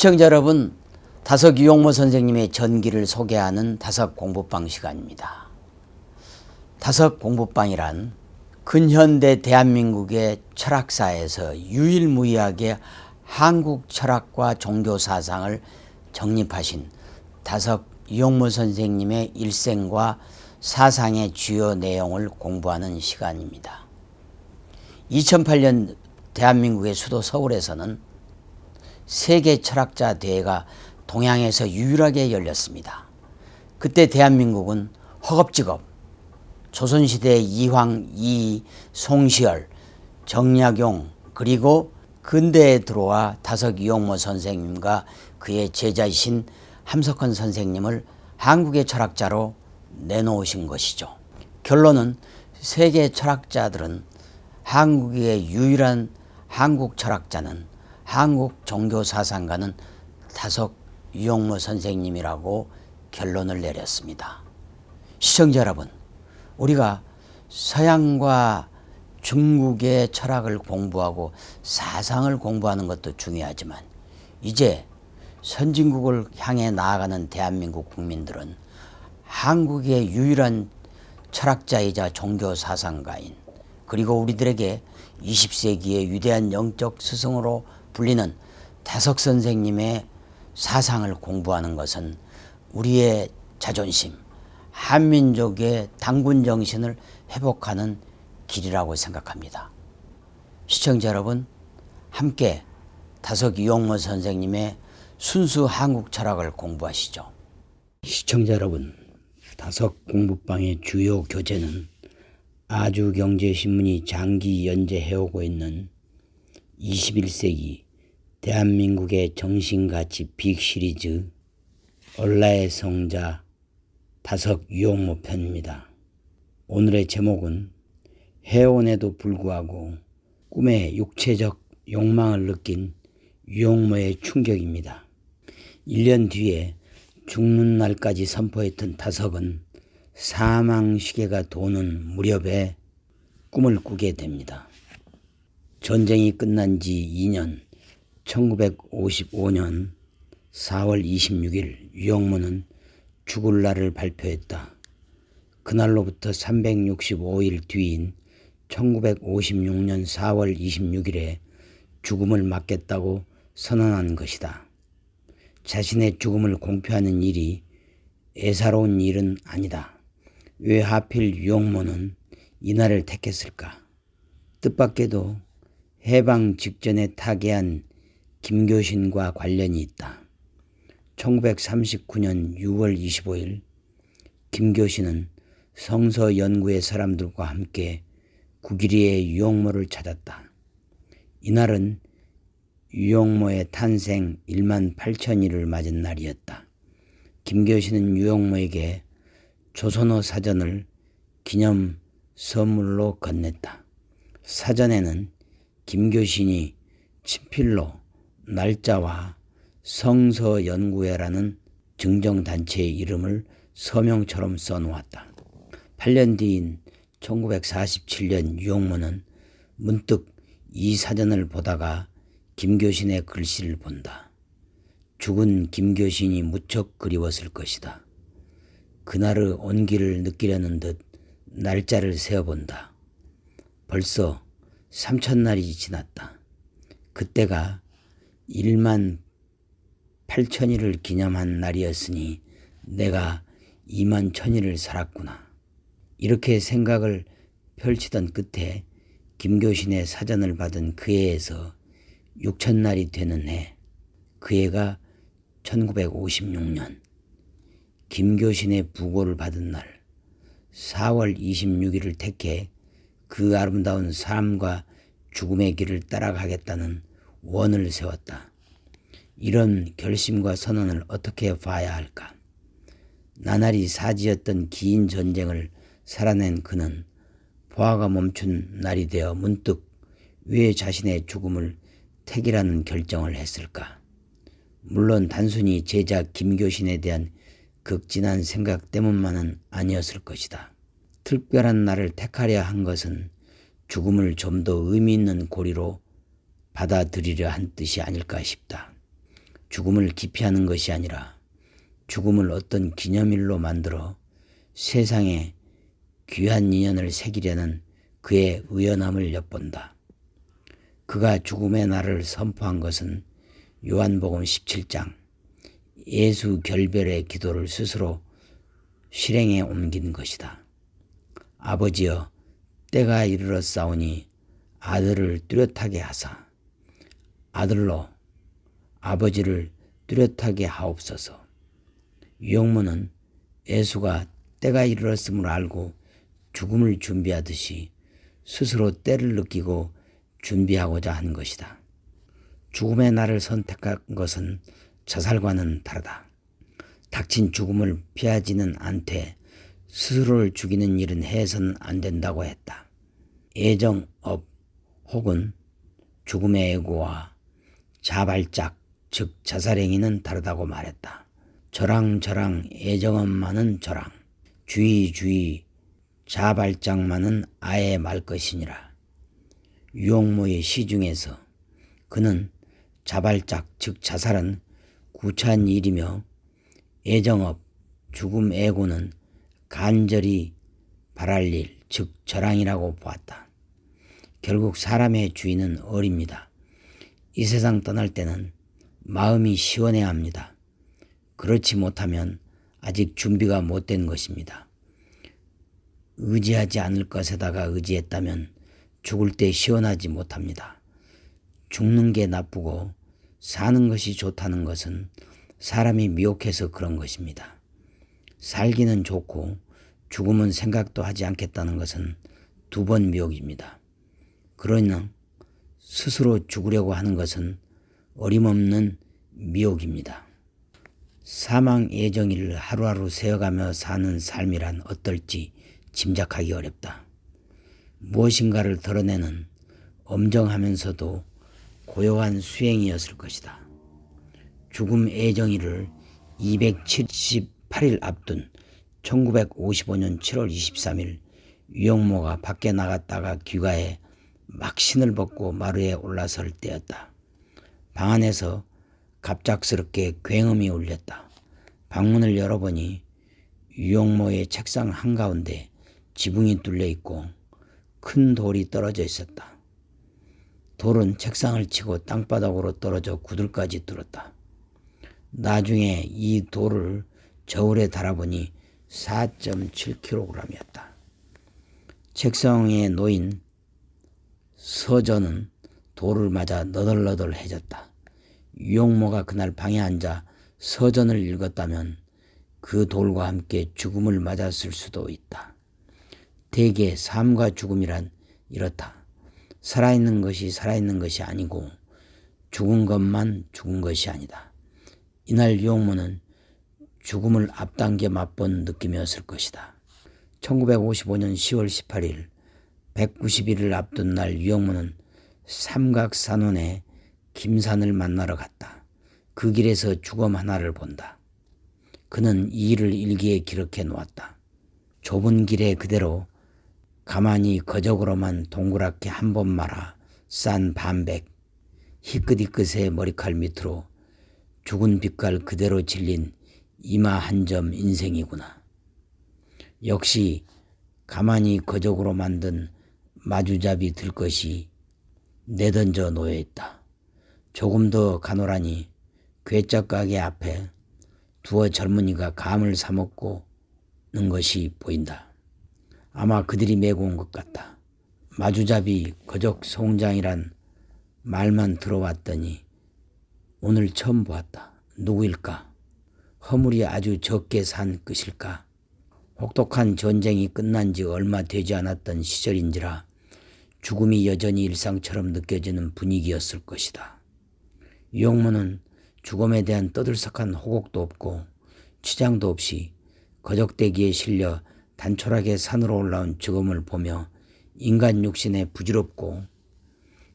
시청자 여러분, 다석 유용모 선생님의 전기를 소개하는 다석 공부방 시간입니다. 다석 공부방이란 근현대 대한민국의 철학사에서 유일무이하게 한국 철학과 종교 사상을 정립하신 다석 유용모 선생님의 일생과 사상의 주요 내용을 공부하는 시간입니다. 2008년 대한민국의 수도 서울에서는 세계 철학자 대회가 동양에서 유일하게 열렸습니다. 그때 대한민국은 허겁지겁 조선시대 이황, 이, 송시열, 정약용 그리고 근대에 들어와 다석 이용모 선생님과 그의 제자이신 함석헌 선생님을 한국의 철학자로 내놓으신 것이죠. 결론은 세계 철학자들은 한국의 유일한 한국 철학자는 한국 종교 사상가는 다석 유용모 선생님이라고 결론을 내렸습니다. 시청자 여러분, 우리가 서양과 중국의 철학을 공부하고 사상을 공부하는 것도 중요하지만 이제 선진국을 향해 나아가는 대한민국 국민들은 한국의 유일한 철학자이자 종교 사상가인 그리고 우리들에게 20세기의 위대한 영적 스승으로 불리는 다석 선생님의 사상을 공부하는 것은 우리의 자존심, 한민족의 당군 정신을 회복하는 길이라고 생각합니다. 시청자 여러분, 함께 다석 이용모 선생님의 순수 한국 철학을 공부하시죠. 시청자 여러분, 다석 공부방의 주요 교재는 아주경제신문이 장기 연재해오고 있는 21세기 대한민국의 정신가치 빅 시리즈 얼라의 성자 다석 유용모 편입니다. 오늘의 제목은 해온에도 불구하고 꿈의 육체적 욕망을 느낀 유용모의 충격입니다. 1년 뒤에 죽는 날까지 선포했던 다석은 사망 시계가 도는 무렵에 꿈을 꾸게 됩니다. 전쟁이 끝난 지 2년 1955년 4월 26일 유영모는 죽을 날을 발표했다. 그날로부터 365일 뒤인 1956년 4월 26일에 죽음을 맞겠다고 선언한 것이다. 자신의 죽음을 공표하는 일이 애사로운 일은 아니다. 왜 하필 유영모는 이날을 택했을까? 뜻밖에도 해방 직전에 타계한 김교신과 관련이 있다. 1939년 6월 25일 김교신은 성서 연구의 사람들과 함께 구기리의 유영모를 찾았다. 이날은 유영모의 탄생 1만 8천일을 맞은 날이었다. 김교신은 유영모에게 조선어 사전을 기념 선물로 건넸다. 사전에는 김교신이 친필로 날짜와 성서연구회라는 증정단체의 이름을 서명처럼 써놓았다. 8년 뒤인 1947년 유영모는 문득 이 사전을 보다가 김교신의 글씨를 본다. 죽은 김교신이 무척 그리웠을 것이다. 그날의 온기를 느끼려는 듯 날짜를 세어본다. 벌써 삼천날이 지났다. 그때가 1만 8천일을 기념한 날이었으니 내가 2만 천일을 살았구나. 이렇게 생각을 펼치던 끝에 김교신의 사전을 받은 그 해에서 6천날이 되는 해, 그 해가 1956년, 김교신의 부고를 받은 날, 4월 26일을 택해 그 아름다운 삶과 죽음의 길을 따라가겠다는 원을 세웠다. 이런 결심과 선언을 어떻게 봐야 할까? 나날이 사지였던 긴 전쟁을 살아낸 그는 보아가 멈춘 날이 되어 문득 왜 자신의 죽음을 택이라는 결정을 했을까? 물론 단순히 제자 김교신에 대한 극진한 생각 때문만은 아니었을 것이다. 특별한 날을 택하려 한 것은 죽음을 좀 더 의미 있는 고리로 받아들이려 한 뜻이 아닐까 싶다. 죽음을 기피하는 것이 아니라 죽음을 어떤 기념일로 만들어 세상에 귀한 인연을 새기려는 그의 의연함을 엿본다. 그가 죽음의 날을 선포한 것은 요한복음 17장 예수 결별의 기도를 스스로 실행에 옮긴 것이다. 아버지여 때가 이르렀사오니 아들을 뚜렷하게 하사 아들로 아버지를 뚜렷하게 하옵소서. 유영문은 예수가 때가 이르렀음을 알고 죽음을 준비하듯이 스스로 때를 느끼고 준비하고자 한 것이다. 죽음의 날을 선택한 것은 자살과는 다르다. 닥친 죽음을 피하지는 않되 스스로를 죽이는 일은 해서는 안 된다고 했다. 애정업 혹은 죽음의 애고와 자발작 즉 자살행위는 다르다고 말했다. 저랑 저랑 애정업만은 저랑 주의 주의 자발작만은 아예 말 것이니라. 유옥모의 시 중에서 그는 자발작 즉 자살은 구차한 일이며 애정업 죽음 애고는 간절히 바랄 일, 즉 저랑이라고 보았다. 결국 사람의 주인은 어립니다. 이 세상 떠날 때는 마음이 시원해야 합니다. 그렇지 못하면 아직 준비가 못 된 것입니다. 의지하지 않을 것에다가 의지했다면 죽을 때 시원하지 못합니다. 죽는 게 나쁘고 사는 것이 좋다는 것은 사람이 미혹해서 그런 것입니다. 살기는 좋고 죽음은 생각도 하지 않겠다는 것은 두 번 미혹입니다. 그러나 스스로 죽으려고 하는 것은 어림없는 미혹입니다. 사망 예정일을 하루하루 세어가며 사는 삶이란 어떨지 짐작하기 어렵다. 무엇인가를 덜어내는 엄정하면서도 고요한 수행이었을 것이다. 죽음 예정일을 278일 앞둔 1955년 7월 23일 유영모가 밖에 나갔다가 귀가에 막 신을 벗고 마루에 올라설 때였다. 방 안에서 갑작스럽게 굉음이 울렸다. 방문을 열어보니 유영모의 책상 한가운데 지붕이 뚫려 있고 큰 돌이 떨어져 있었다. 돌은 책상을 치고 땅바닥으로 떨어져 구들까지 뚫었다. 나중에 이 돌을 저울에 달아보니 4.7kg이었다. 책상 위에 놓인 서전은 돌을 맞아 너덜너덜해졌다. 유용모가 그날 방에 앉아 서전을 읽었다면 그 돌과 함께 죽음을 맞았을 수도 있다. 대개 삶과 죽음이란 이렇다. 살아있는 것이 살아있는 것이 아니고 죽은 것만 죽은 것이 아니다. 이날 유용모는 죽음을 앞당겨 맛본 느낌이었을 것이다. 1955년 10월 18일 190일을 앞둔 날 유영무는 삼각산원에 김산을 만나러 갔다. 그 길에서 주검 하나를 본다. 그는 이 일을 일기에 기록해 놓았다. 좁은 길에 그대로 가만히 거적으로만 동그랗게 한 번 말아 싼 반백, 희끗희끗의 머리칼 밑으로 죽은 빛깔 그대로 질린 이마 한 점 인생이구나. 역시 가만히 거적으로 만든 마주잡이 들 것이 내던져 놓여 있다. 조금 더 가노라니 괴짝 가게 앞에 두어 젊은이가 감을 사먹고는 것이 보인다. 아마 그들이 메고 온 것 같다. 마주잡이 거적 송장이란 말만 들어왔더니 오늘 처음 보았다. 누구일까? 허물이 아주 적게 산 끝일까? 혹독한 전쟁이 끝난 지 얼마 되지 않았던 시절인지라 죽음이 여전히 일상처럼 느껴지는 분위기였을 것이다. 유영모는 죽음에 대한 떠들썩한 호곡도 없고 치장도 없이 거적대기에 실려 단촐하게 산으로 올라온 죽음을 보며 인간 육신의 부질없고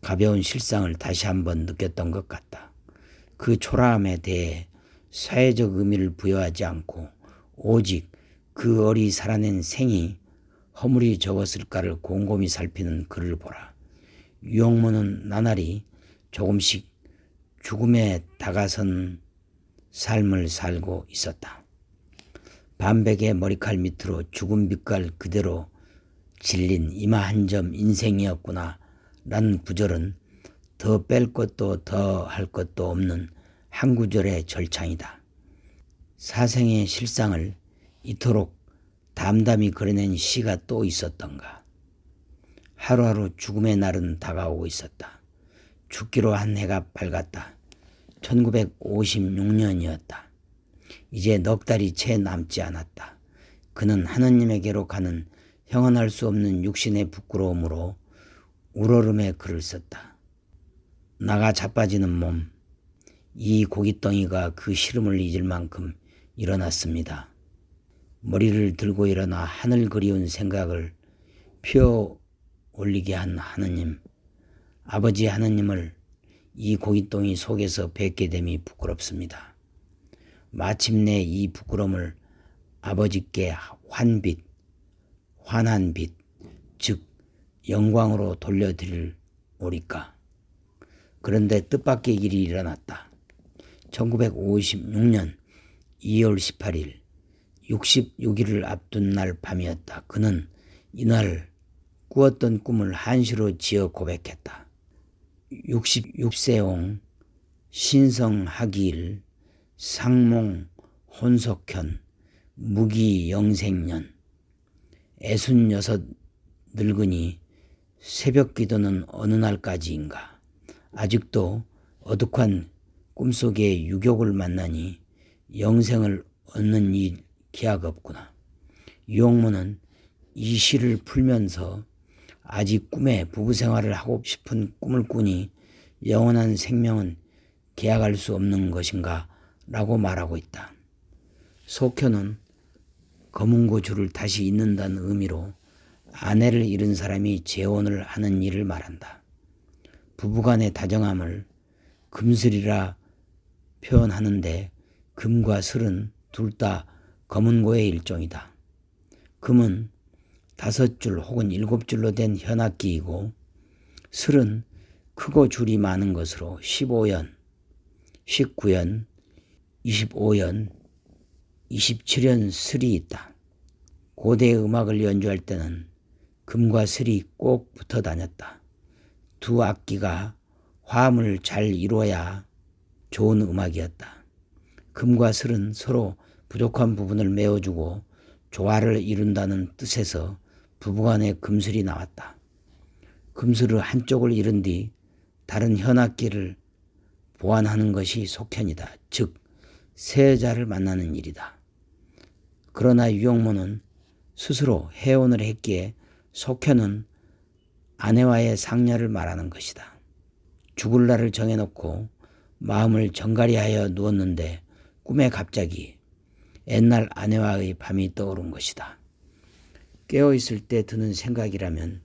가벼운 실상을 다시 한번 느꼈던 것 같다. 그 초라함에 대해 사회적 의미를 부여하지 않고 오직 그 어리 살아낸 생이 허물이 적었을까를 곰곰이 살피는 글을 보라. 유영모는 나날이 조금씩 죽음에 다가선 삶을 살고 있었다. 반백의 머리칼 밑으로 죽음 빛깔 그대로 질린 이마 한 점 인생이었구나 라는 구절은 더 뺄 것도 더 할 것도 없는 한 구절의 절창이다. 사생의 실상을 이토록 담담히 그려낸 시가 또 있었던가. 하루하루 죽음의 날은 다가오고 있었다. 죽기로 한 해가 밝았다. 1956년이었다. 이제 넉 달이 채 남지 않았다. 그는 하느님에게로 가는 형언할 수 없는 육신의 부끄러움으로 우러름에 글을 썼다. 나가 자빠지는 몸, 이 고깃덩이가 그 시름을 잊을 만큼 일어났습니다. 머리를 들고 일어나 하늘 그리운 생각을 피어 올리게 한 하느님, 아버지 하느님을 이 고깃덩이 속에서 뵙게 됨이 부끄럽습니다. 마침내 이 부끄러움을 아버지께 환빛, 환한 빛, 즉 영광으로 돌려드릴 오리까. 그런데 뜻밖의 일이 일어났다. 1956년 2월 18일 66일을 앞둔 날 밤이었다. 그는 이날 꾸었던 꿈을 한시로 지어 고백했다. 66세옹 신성하기일 상몽 혼석현 무기영생년 애순 여섯 늙으니 새벽 기도는 어느 날까지인가 아직도 어둑한 꿈속에 유격을 만나니 영생을 얻는 일 기약 없구나. 유영모는 이 시를 풀면서 아직 꿈에 부부 생활을 하고 싶은 꿈을 꾸니 영원한 생명은 계약할 수 없는 것인가 라고 말하고 있다. 속현은 검은 고주를 다시 잊는다는 의미로 아내를 잃은 사람이 재혼을 하는 일을 말한다. 부부간의 다정함을 금슬이라 표현하는데 금과 슬은 둘 다 검은고의 일종이다. 금은 다섯 줄 혹은 일곱 줄로 된 현악기이고 슬은 크고 줄이 많은 것으로 15연, 19연, 25연, 27연 슬이 있다. 고대 음악을 연주할 때는 금과 슬이 꼭 붙어 다녔다. 두 악기가 화음을 잘 이루어야 좋은 음악이었다. 금과 슬은 서로 부족한 부분을 메워주고 조화를 이룬다는 뜻에서 부부간에 금슬이 나왔다. 금슬을 한쪽을 잃은 뒤 다른 현악기를 보완하는 것이 속현이다. 즉, 세 여자를 만나는 일이다. 그러나 유영모는 스스로 해혼을 했기에 속현은 아내와의 상녀를 말하는 것이다. 죽을 날을 정해놓고 마음을 정갈이하여 누웠는데 꿈에 갑자기 옛날 아내와의 밤이 떠오른 것이다. 깨어 있을 때 드는 생각이라면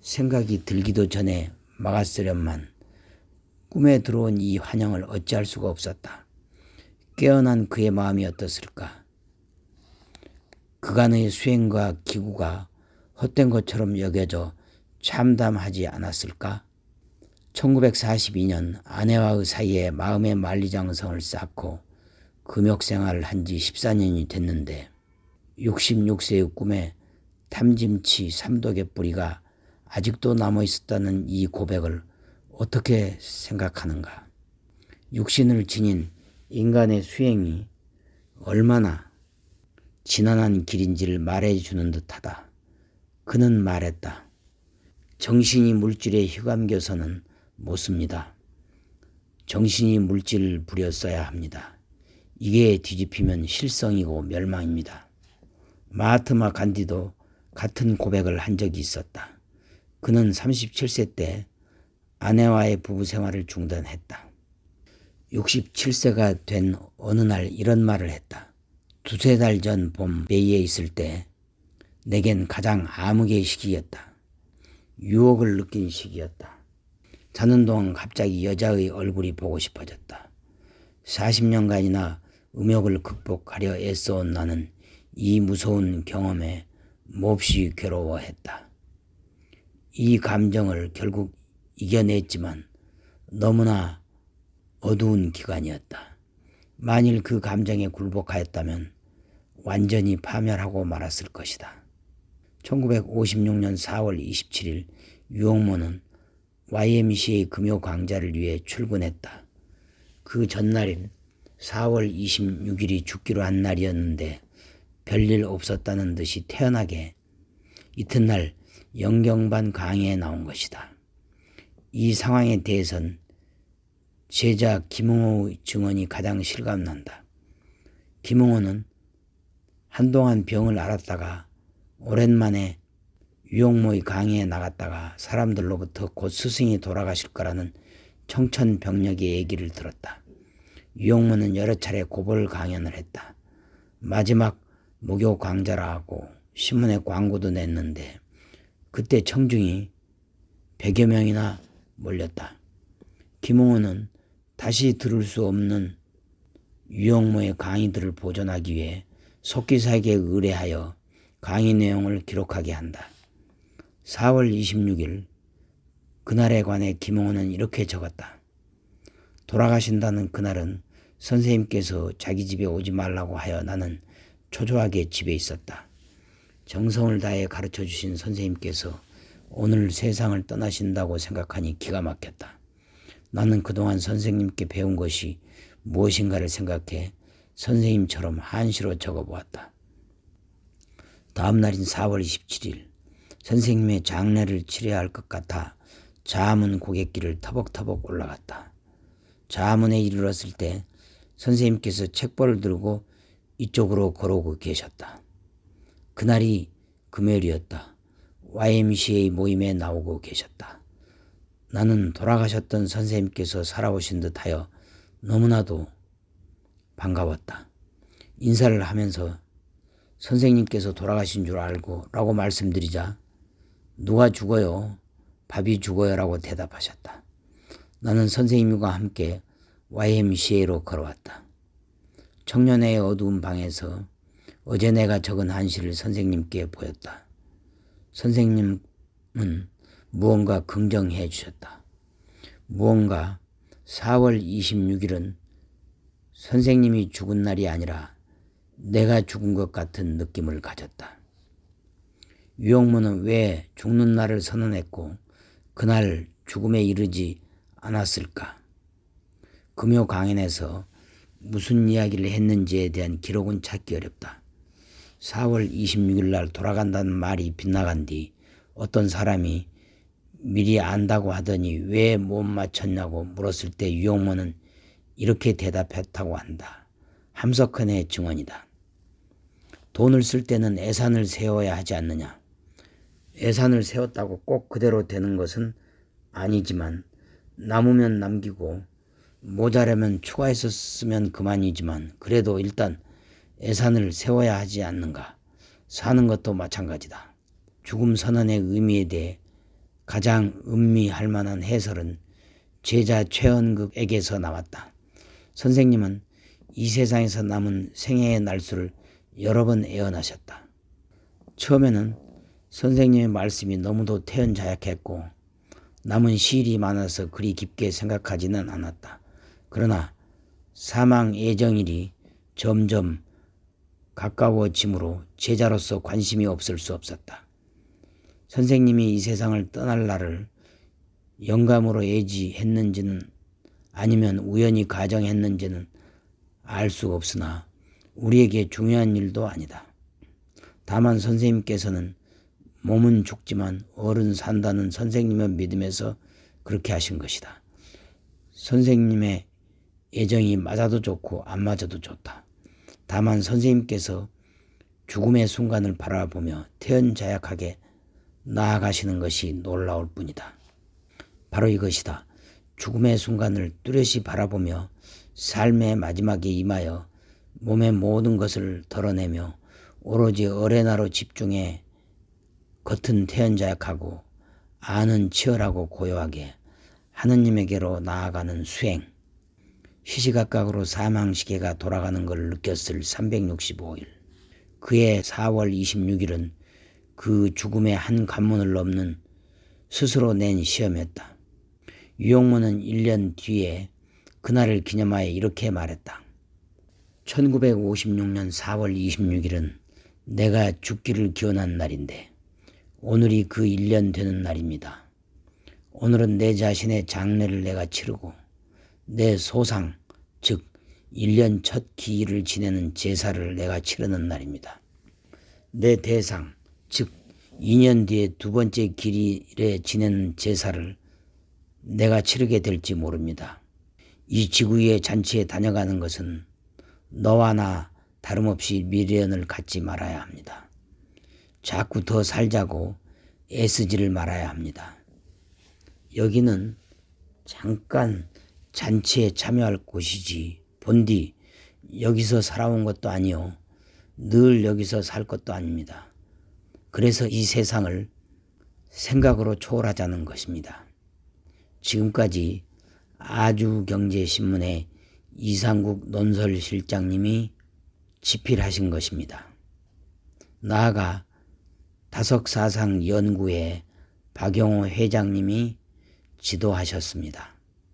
생각이 들기도 전에 막았으련만 꿈에 들어온 이 환영을 어찌할 수가 없었다. 깨어난 그의 마음이 어떻을까? 그간의 수행과 기구가 헛된 것처럼 여겨져 참담하지 않았을까? 1942년 아내와의 사이에 마음의 만리장성을 쌓고 금욕 생활을 한 지 14년이 됐는데 66세의 꿈에 탐짐치 삼독의 뿌리가 아직도 남아 있었다는 이 고백을 어떻게 생각하는가? 육신을 지닌 인간의 수행이 얼마나 지난한 길인지를 말해주는 듯하다. 그는 말했다. 정신이 물질에 휘감겨서는 못 씁니다. 정신이 물질을 부렸어야 합니다. 이게 뒤집히면 실성이고 멸망입니다. 마하트마 간디도 같은 고백을 한 적이 있었다. 그는 37세 때 아내와의 부부 생활을 중단했다. 67세가 된 어느 날 이런 말을 했다. 두세 달 전 봄 베이에 있을 때 내겐 가장 암흑의 시기였다. 유혹을 느낀 시기였다. 자는 동안 갑자기 여자의 얼굴이 보고 싶어졌다. 40년간이나 음욕을 극복하려 애써온 나는 이 무서운 경험에 몹시 괴로워했다. 이 감정을 결국 이겨냈지만 너무나 어두운 기간이었다. 만일 그 감정에 굴복하였다면 완전히 파멸하고 말았을 것이다. 1956년 4월 27일 유홍모는 YMCA 금요 강좌를 위해 출근했다. 그 전날인 4월 26일이 죽기로 한 날이었는데 별일 없었다는 듯이 태연하게 이튿날 영경반 강의에 나온 것이다. 이 상황에 대해선 제자 김홍호의 증언이 가장 실감난다. 김홍호는 한동안 병을 앓았다가 오랜만에 유용모의 강의에 나갔다가 사람들로부터 곧 스승이 돌아가실 거라는 청천벽력의 얘기를 들었다. 유용모는 여러 차례 고벌 강연을 했다. 마지막 목요 강좌라 하고 신문에 광고도 냈는데 그때 청중이 100여 명이나 몰렸다. 김홍호는 다시 들을 수 없는 유영모의 강의들을 보존하기 위해 속기사에게 의뢰하여 강의 내용을 기록하게 한다. 4월 26일 그날에 관해 김홍호는 이렇게 적었다. 돌아가신다는 그날은 선생님께서 자기 집에 오지 말라고 하여 나는 초조하게 집에 있었다. 정성을 다해 가르쳐 주신 선생님께서 오늘 세상을 떠나신다고 생각하니 기가 막혔다. 나는 그동안 선생님께 배운 것이 무엇인가를 생각해 선생님처럼 한시로 적어보았다. 다음 날인 4월 27일 선생님의 장례를 치러야 할 것 같아 자문 고갯길을 터벅터벅 올라갔다. 자문에 이르렀을 때 선생님께서 책벌을 들고 이쪽으로 걸어오고 계셨다. 그날이 금요일이었다. YMCA 모임에 나오고 계셨다. 나는 돌아가셨던 선생님께서 살아오신 듯 하여 너무나도 반가웠다. 인사를 하면서 선생님께서 돌아가신 줄 알고 라고 말씀드리자 누가 죽어요? 밥이 죽어요 라고 대답하셨다. 나는 선생님과 함께 YMCA로 걸어왔다. 청년의 어두운 방에서 어제 내가 적은 한시를 선생님께 보였다. 선생님은 무언가 긍정해 주셨다. 무언가 4월 26일은 선생님이 죽은 날이 아니라 내가 죽은 것 같은 느낌을 가졌다. 유영무는 왜 죽는 날을 선언했고 그날 죽음에 이르지 않았을까? 금요 강연에서 무슨 이야기를 했는지에 대한 기록은 찾기 어렵다. 4월 26일 날 돌아간다는 말이 빗나간 뒤 어떤 사람이 미리 안다고 하더니 왜 못 맞췄냐고 물었을 때 유영모는 이렇게 대답했다고 한다. 함석헌의 증언이다. 돈을 쓸 때는 애산을 세워야 하지 않느냐. 애산을 세웠다고 꼭 그대로 되는 것은 아니지만 남으면 남기고 모자라면 추가해서 쓰면 그만이지만 그래도 일단 애산을 세워야 하지 않는가. 사는 것도 마찬가지다. 죽음 선언의 의미에 대해 가장 음미할 만한 해설은 제자 최연극에게서 나왔다. 선생님은 이 세상에서 남은 생애의 날수를 여러 번 애언하셨다. 처음에는 선생님의 말씀이 너무도 태연자약했고 남은 시일이 많아서 그리 깊게 생각하지는 않았다. 그러나 사망 예정일이 점점 가까워지므로 제자로서 관심이 없을 수 없었다. 선생님이 이 세상을 떠날 날을 영감으로 예지했는지는 아니면 우연히 가정했는지는 알 수 없으나 우리에게 중요한 일도 아니다. 다만 선생님께서는 몸은 죽지만 어른 산다는 선생님의 믿음에서 그렇게 하신 것이다. 선생님의 예정이 맞아도 좋고 안 맞아도 좋다. 다만 선생님께서 죽음의 순간을 바라보며 태연자약하게 나아가시는 것이 놀라울 뿐이다. 바로 이것이다. 죽음의 순간을 뚜렷이 바라보며 삶의 마지막에 임하여 몸의 모든 것을 덜어내며 오로지 어레나로 집중해 겉은 태연자약하고 안은 치열하고 고요하게 하느님에게로 나아가는 수행. 시시각각으로 사망시계가 돌아가는 걸 느꼈을 365일. 그의 4월 26일은 그 죽음의 한 관문을 넘는 스스로 낸 시험이었다. 유용무는 1년 뒤에 그날을 기념하여 이렇게 말했다. 1956년 4월 26일은 내가 죽기를 기원한 날인데 오늘이 그 1년 되는 날입니다. 오늘은 내 자신의 장례를 내가 치르고 내 소상 즉 1년 첫 기일을 지내는 제사를 내가 치르는 날입니다. 내 대상 즉 2년 뒤에 두 번째 길일에 지내는 제사를 내가 치르게 될지 모릅니다. 이 지구의 잔치에 다녀가는 것은 너와 나 다름없이 미련을 갖지 말아야 합니다. 자꾸 더 살자고 애쓰지를 말아야 합니다. 여기는 잠깐 잔치에 참여할 곳이지 본디 여기서 살아온 것도 아니요 늘 여기서 살 것도 아닙니다. 그래서 이 세상을 생각으로 초월하자는 것입니다. 지금까지 아주경제신문의 이상국 논설실장님이 집필하신 것입니다. 나아가 다석사상 연구회 박영호 회장님이 지도하셨습니다.